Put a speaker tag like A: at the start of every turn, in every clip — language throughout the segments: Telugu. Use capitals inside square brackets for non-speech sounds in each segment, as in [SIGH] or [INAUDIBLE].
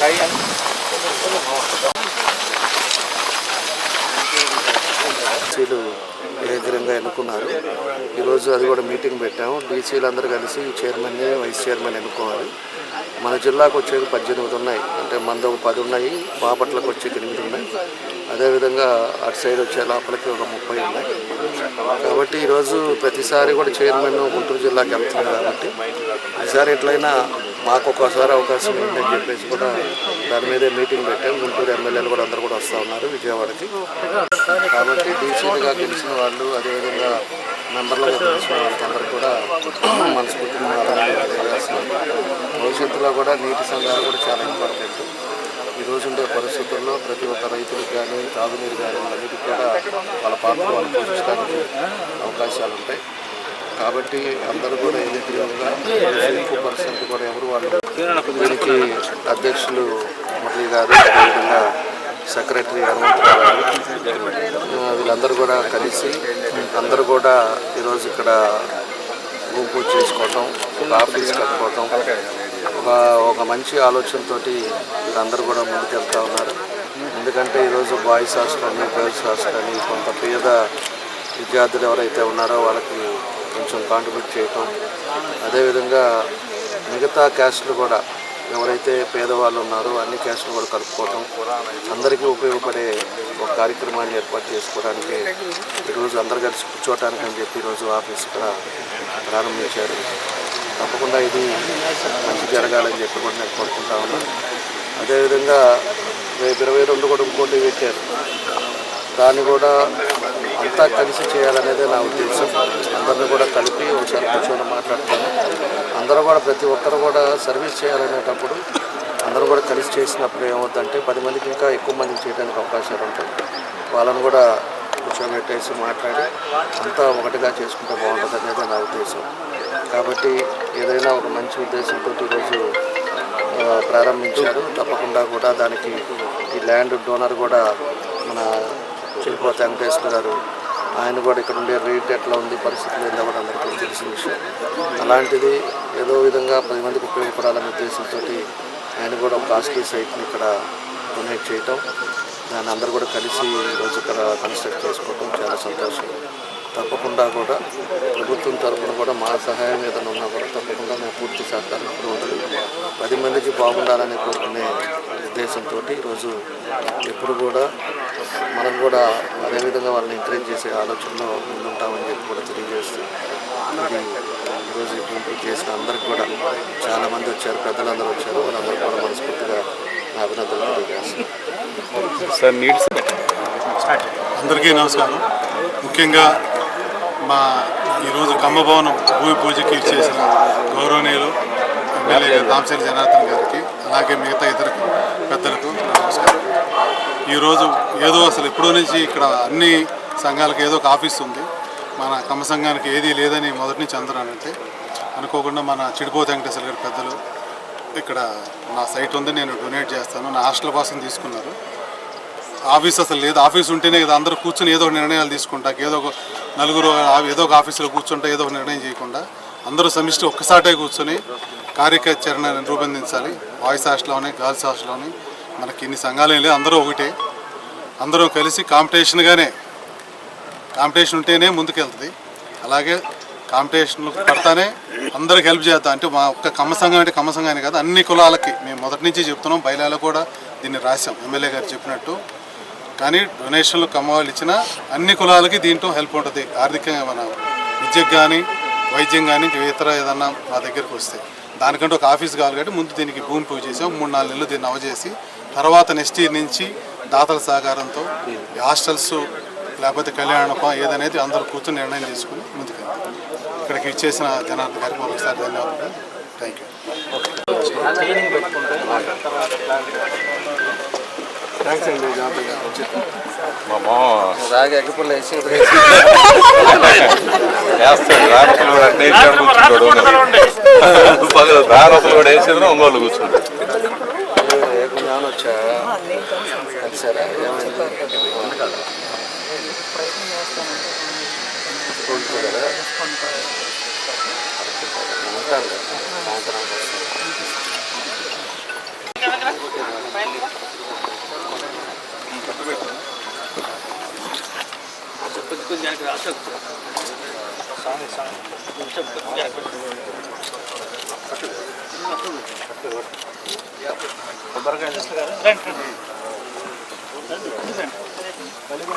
A: 哎呀
B: cháy. ఏకగ్రంగా ఎన్నుకున్నారు. ఈరోజు అది కూడా మీటింగ్ పెట్టాము. డీసీలందరూ కలిసి చైర్మన్ని వైస్ చైర్మన్ ఎన్నుకోవాలి. మన జిల్లాకు వచ్చేది పద్దెనిమిది ఉన్నాయి. అంటే మంద ఒక పది ఉన్నాయి. బాపట్లకు వచ్చేది ఎనిమిది ఉన్నాయి. అదేవిధంగా అటు సైడ్ వచ్చే లోపలికి ఒక ముప్పై ఉన్నాయి. కాబట్టి ఈరోజు ప్రతిసారి కూడా చైర్మన్ గుంటూరు జిల్లాకి వెళ్తున్నారు కాబట్టి ఈసారి ఎట్లయినా మాకు ఒక్కోసారి అవకాశం ఉందని చెప్పేసి కూడా దాని మీదే మీటింగ్ పెట్టాం. గుంటూరు ఎమ్మెల్యేలు కూడా అందరూ కూడా వస్తూ ఉన్నారు విజయవాడకి. కాబట్టి డీసీలుగా గెలిచిన వాళ్ళు అదేవిధంగా మెంబర్లుగా గెలిచిన వాళ్ళందరూ కూడా మనస్ఫూర్తిగా భవిష్యత్తులో కూడా నీటి సంఘాలు కూడా చాలా ఇంపార్టెంట్. ఈ ఉండే పరిస్థితుల్లో ప్రతి ఒక్క రైతులకు కానీ తాగునీరు కానీ అన్నిటికీ కూడా వాళ్ళ పాత్ర వాళ్ళు పోషించడానికి అవకాశాలు ఉంటాయి. కాబట్టి అందరూ కూడా ఏకగ్రీవంగా ఎక్కువ పర్సెంట్ కూడా ఎవరు వాళ్ళు దీనికి అధ్యక్షులు మురళీ గారు అదేవిధంగా సెక్రటరీ హనుమంతరావు వీళ్ళందరూ కూడా కలిసి అందరూ కూడా ఈరోజు ఇక్కడ గుంపు పూజ చేసుకోవటం ఒక ఆఫీస్ కట్టుకోవటం ఒక ఒక మంచి ఆలోచనతోటి వీళ్ళందరూ కూడా ముందుకెళ్తా ఉన్నారు. ఎందుకంటే ఈరోజు బాయ్స్ హాస్టల్ అని గర్ల్స్ హాస్టల్ అని కొంత పేద విద్యార్థులు ఎవరైతే ఉన్నారో వాళ్ళకి కొంచెం కాంట్రిబ్యూట్ చేయటం. అదేవిధంగా మిగతా క్యాస్ట్లు కూడా ఎవరైతే పేదవాళ్ళు ఉన్నారో అన్ని క్యాస్ట్లు కూడా కలుపుకోవటం అందరికీ ఉపయోగపడే ఒక కార్యక్రమాన్ని ఏర్పాటు చేసుకోవడానికి ఈరోజు అందరు కలిసి కూర్చోవటానికి అని చెప్పి ఈరోజు ఆఫీస్ కూడా ప్రారంభించారు. తప్పకుండా ఇది మంచి జరగాలని చెప్పి కూడా నేను కోరుకుంటా ఉన్నాను. అదేవిధంగా రేపు ఇరవై రెండు కూడా ఇంకోటి పెట్టారు. దాన్ని కూడా అంతా కలిసి చేయాలనేదే నా ఉద్దేశం. అందరిని కూడా కలిపి ఒకసారి కూర్చొని మాట్లాడతాను. అందరూ కూడా ప్రతి ఒక్కరు కూడా సర్వీస్ చేయాలనేటప్పుడు అందరూ కూడా కలిసి చేసినప్పుడు ఏమవుతుందంటే పది మందికి ఇంకా ఎక్కువ మందికి చేయడానికి అవకాశాలు ఉంటాయి. వాళ్ళని కూడా కూర్చోబెట్టేసి మాట్లాడి అంతా ఒకటిగా చేసుకుంటే బాగుంటుంది అనేది నా ఉద్దేశం. కాబట్టి ఏదైనా ఒక మంచి ఉద్దేశంతో ఈరోజు ప్రారంభించారు. తప్పకుండా కూడా దానికి ఈ ల్యాండ్ డోనర్ కూడా మన చిరుపోత వెంకటేశ్వర గారు ఆయన కూడా ఇక్కడ ఉండే రేట్ ఎట్లా ఉంది పరిస్థితులు ఏందో కూడా అందరికీ తెలిసిన విషయం. అలాంటిది ఏదో విధంగా పది మందికి ఉపయోగపడాలనే ఉద్దేశంతో ఆయన కూడా ఒక కాస్ట్లీ సైట్ని ఇక్కడ డొనేట్ చేయటం. దాన్ని అందరూ కూడా కలిసి ఈరోజు ఇక్కడ కన్స్ట్రక్ట్ చేసుకోవటం చాలా సంతోషం. తప్పకుండా కూడా ప్రభుత్వం తరఫున కూడా మా సహాయం ఏదైనా ఉన్నా కూడా తప్పకుండా మేము పూర్తి సహకారం ఇప్పుడు ఉంటుంది. పది మందికి బాగుండాలని కోరుకునే ఉద్దేశంతో ఈరోజు ఎప్పుడు కూడా మనం కూడా అదేవిధంగా వాళ్ళని ఎంకరేజ్ చేసే ఆలోచనలో ముందుంటామని చెప్పి కూడా తెలియజేస్తూ ఇది ఈరోజు ఈ గుంపు చేసిన అందరికి కూడా చాలామంది వచ్చారు పెద్దలందరూ వచ్చారు. వాళ్ళందరూ కూడా మనస్ఫూర్తిగా అభినందనలు
A: నీడ్స్?
C: అందరికీ నమస్కారం. ముఖ్యంగా మా ఈరోజు కమ్మభవనం భూమి పూజకి ఇచ్చేసిన గౌరవనీయులు ఎమ్మెల్యే గారు రామశేరి జనార్దన్ గారికి అలాగే మిగతా ఇతర పెద్దలకు నమస్కారం. ఈరోజు ఏదో అసలు ఎప్పుడో నుంచి ఇక్కడ అన్ని సంఘాలకు ఏదో ఒక ఆఫీస్ ఉంది. మన కమ్మ సంఘానికి ఏదీ లేదని మొదటి నుంచి అందరూ అంటే అనుకోకుండా మన చిడిపోతే వెంకటేశ్వర గారి పెద్దలు ఇక్కడ నా సైట్ ఉంది నేను డొనేట్ చేస్తాను. నా హాస్టల్ కోసం తీసుకున్నారు. ఆఫీస్ అసలు లేదు. ఆఫీస్ ఉంటేనే కదా అందరూ కూర్చొని ఏదో ఒక నిర్ణయాలు తీసుకుంటా ఏదో ఒక నలుగురు ఏదో ఒక ఆఫీసులో కూర్చుంటే ఏదో ఒక నిర్ణయం చేయకుండా అందరూ సమిష్టి ఒక్కసాటే కూర్చొని కార్యచరణ రూపొందించాలి. వాయిస్ హాస్టల్లోని గర్ల్స్ హాస్టల్లోని. మనకి ఇన్ని సంఘాలు ఏం లేదు అందరూ ఒకటే. అందరూ కలిసి కాంపిటీషన్గానే కాంపిటీషన్ ఉంటేనే ముందుకెళ్తుంది. అలాగే కాంపిటీషన్లు పడతానే అందరికి హెల్ప్ చేద్దాం అంటే మా ఒక్క కమ్మ సంఘం అంటే కమ్మ సంఘాన్ని కాదు అన్ని కులాలకి మేము మొదటి నుంచి చెప్తున్నాం బయలాలో కూడా దీన్ని రాసాం ఎమ్మెల్యే గారు చెప్పినట్టు. కానీ డొనేషన్లు కమ్మ వాళ్ళు ఇచ్చిన అన్ని కులాలకి దీంట్లో హెల్ప్ ఉంటుంది. ఆర్థికంగా మన విద్యకు కానీ వైద్యం కానీ ఇతర ఏదన్నా మా దగ్గరికి వస్తే. దానికంటే ఒక ఆఫీస్ కావాలి కాబట్టి ముందు దీనికి భూమి పూజ చేసాం మూడు నాలుగు నెలలు దీన్ని అవజేసి తర్వాత నెక్స్ట్ ఇయర్ నుంచి దాతల సహకారంతో హాస్టల్స్ లేకపోతే కళ్యాణపం ఏదనేది అందరూ కూర్చొని నిర్ణయం తీసుకుని ముందుకు ఇక్కడికి ఇచ్చేసిన జనార్దన్ గారికి మరొకసారి ధన్యవాదాలు. థ్యాంక్ యూ
B: థ్యాంక్స్ అండి అగ్గిపుల్ల [LAUGHS] వేసి
A: వేస్తాడు రాత్రులు [LAUGHS] కూడా అట్నే ఇచ్చాడు కూర్చుంటాడు పగలు దారసులు
B: రండి రండి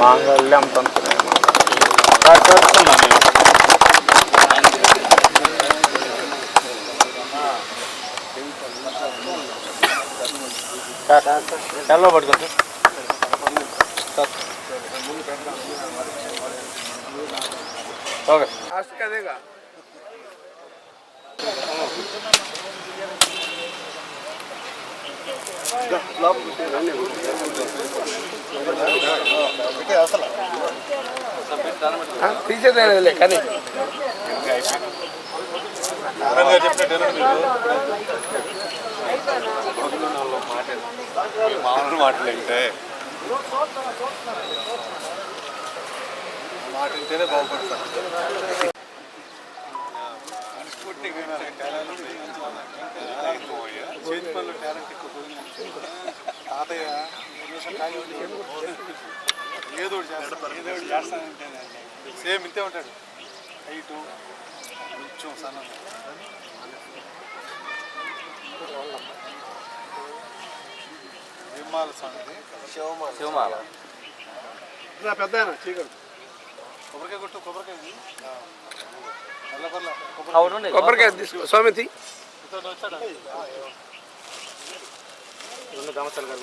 D: మాంగళ్యం తంత్రం ఎలా పడుతుంది ఓకే
B: తీసేదేలే కానీ.
A: మామూలు మాటలు అంటే
C: మాట వింటేనే బాగుపడతారు చేతి పనులు టాలెంట్ ఎక్కువ తాతయ్య నిమిషం ఖాళీ ఉండి ఏదో ఒకటి చేస్తాను ఏదో ఒకటి చేస్తానంటే సేమ్ ఇంతే ఉంటాడు హైటు కొంచెం సన్న విమ్మాల స్వామిది
D: శివమాల
C: పెద్ద చీకటి. కొబ్బరికాయ కొట్టు కొబ్బరికాయ.
B: కొబ్బరికాయ తీసుకో. స్వామితి.
C: వచ్చాడా?
D: రెండు గమసాలు గారు